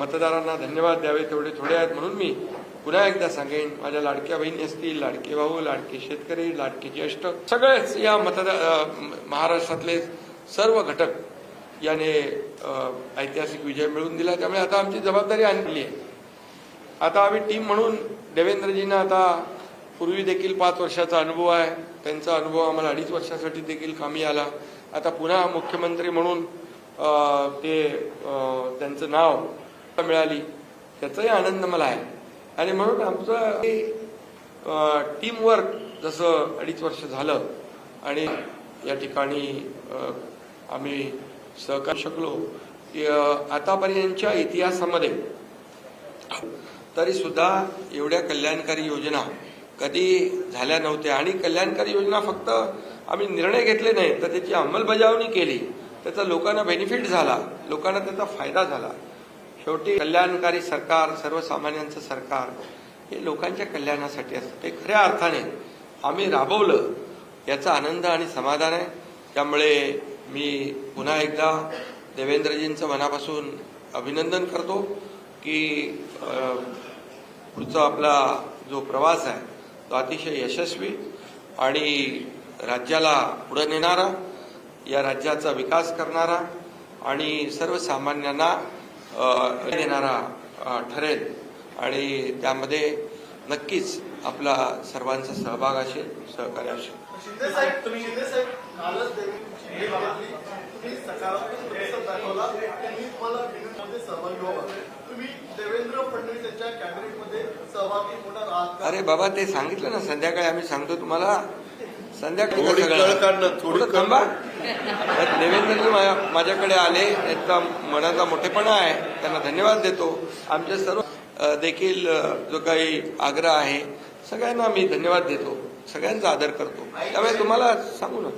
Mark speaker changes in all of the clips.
Speaker 1: मतदारांना धन्यवाद द्यावे तेवढे थोडे आहेत म्हणून मी पुन्हा एकदा सांगेन माझ्या लाडक्या बहिणी असतील लाडके भाऊ लाडके शेतकरी लाडके ज्येष्ठ सगळेच या मतदार महाराष्ट्रातले सर्व घटक याने ऐतिहासिक विजय मिळवून दिला. त्यामुळे आता आमची जबाबदारी आणली आहे. आता आम्ही टीम म्हणून देवेंद्रजींना आता पूर्वी देखील पाच वर्षाचा अनुभव आहे. त्यांचा अनुभव आम्हाला अडीच वर्षासाठी देखील कामी आला. आता पुन्हा मुख्यमंत्री म्हणून ते त्यांचं नाव मिळाली. त्याचाही आनंद मला आहे. आणि म्हणून आमचं टीम वर्क जसं अडीच वर्ष झालं आणि या ठिकाणी आम्ही सहकार शकलो की, आतापर्यंतच्या इतिहासामध्ये तरी सुद्धा एवढ्या कल्याणकारी योजना कधी झाल्या नव्हत्या. आणि कल्याणकारी योजना फक्त आम्ही निर्णय घेतले नाही तर त्याची अंमलबजावणी केली. त्याचा लोकांना बेनिफिट झाला. लोकांना त्याचा फायदा झाला. शेवटी कल्याणकारी सरकार सर्वसामान्यांचं सरकार हे लोकांच्या कल्याणासाठी असतं. ते खऱ्या अर्थाने आम्ही राबवलं याचा आनंद आणि समाधान आहे. त्यामुळे मी पुन्हा एकदा देवेंद्रजींचं मनापासून अभिनंदन करतो की पुढचा आपला जो प्रवास आहे तो अतिशय यशस्वी आणि राज्याला पुढे नेणारा या राज्याचा विकास करणारा आणि सर्वसामान्यांना देणारा ठरेल. आणि त्यामध्ये नक्कीच आपला सर्वांचा सहभाग असेल सहकार्य असेल. अरे बाबा ते सांगितलं ना संध्याकाळी आम्ही सांगतो तुम्हाला. संध्याकाळी
Speaker 2: थोडी
Speaker 1: थांबा? देवेंद्रजी माझ्या- माझ्याकडे आले यांचा मनाचा मोठेपणा आहे त्यांना धन्यवाद देतो. आमचे सर्व देखील जो काही आग्रह आहे सगळ्यांना मी धन्यवाद देतो. सगळ्यांचा आदर करतो. त्यामुळे तुम्हाला सांगू ना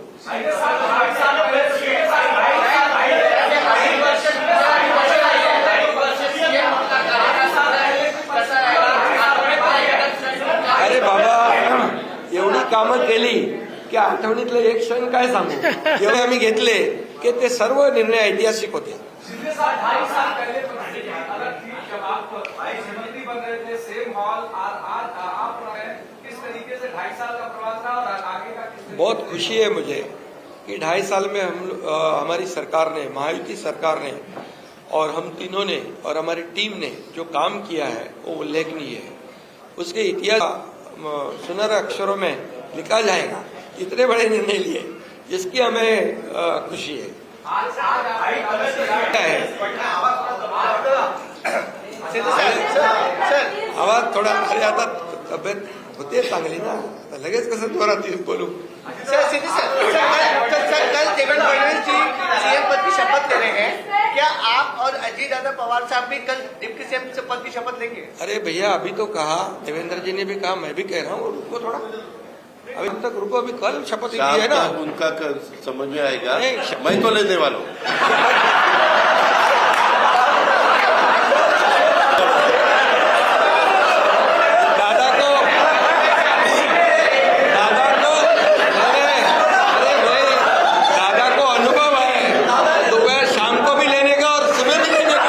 Speaker 1: अरे बाबा एवढी कामं केली की आठवणीतलं एक क्षण काय सांगू? जेवढे आम्ही घेतले की ते सर्व निर्णय ऐतिहासिक होते. बहुत खुशी है मुझे कि ढाई साल में हम आ, हमारी सरकार ने महायुति सरकार ने और हम तीनों ने और हमारी टीम ने जो काम किया है वो उल्लेखनीय है। उसके इतिहास सुनहरा अक्षरों में लिखा जाएगा। इतने बड़े निर्णय लिए, जिसकी हमें खुशी है। आवाज़ थोडा अरे आता तब्येत होते चांगली ना आता लगेच कसं जोरात येऊन बोलू
Speaker 3: कल देवेंद्र फडणवीस जी सीएम पद की शपथ ले रहे हैं क्या आप और अजीत दादा पवार साहब भी कल डिप्टी सीएम पद की शपथ लेंगे
Speaker 1: अरे भैया, अभी तो कहा, देवेंद्र जी ने भी कहा, मैं भी कह रहा हूँ रुको थोड़ा अभी तक रुको अभी कल शपथ ली है ना।
Speaker 2: उनका कर, समझ में आएगा। मैं तो लेने वाला हूँ
Speaker 1: दादा को दादा को अरे अरे भाई दादा को अनुभव है दोपहर शाम को भी लेने का और सुबह भी लेने का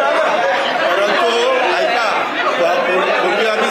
Speaker 2: परंतु ऐका पूर्वी पूर्वी आम्ही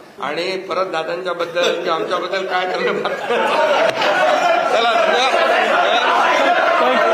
Speaker 1: आणि परत दादांच्या बद्दल किंवा म्हणजे आमच्याबद्दल काय ठरवलं चला धन्यवाद.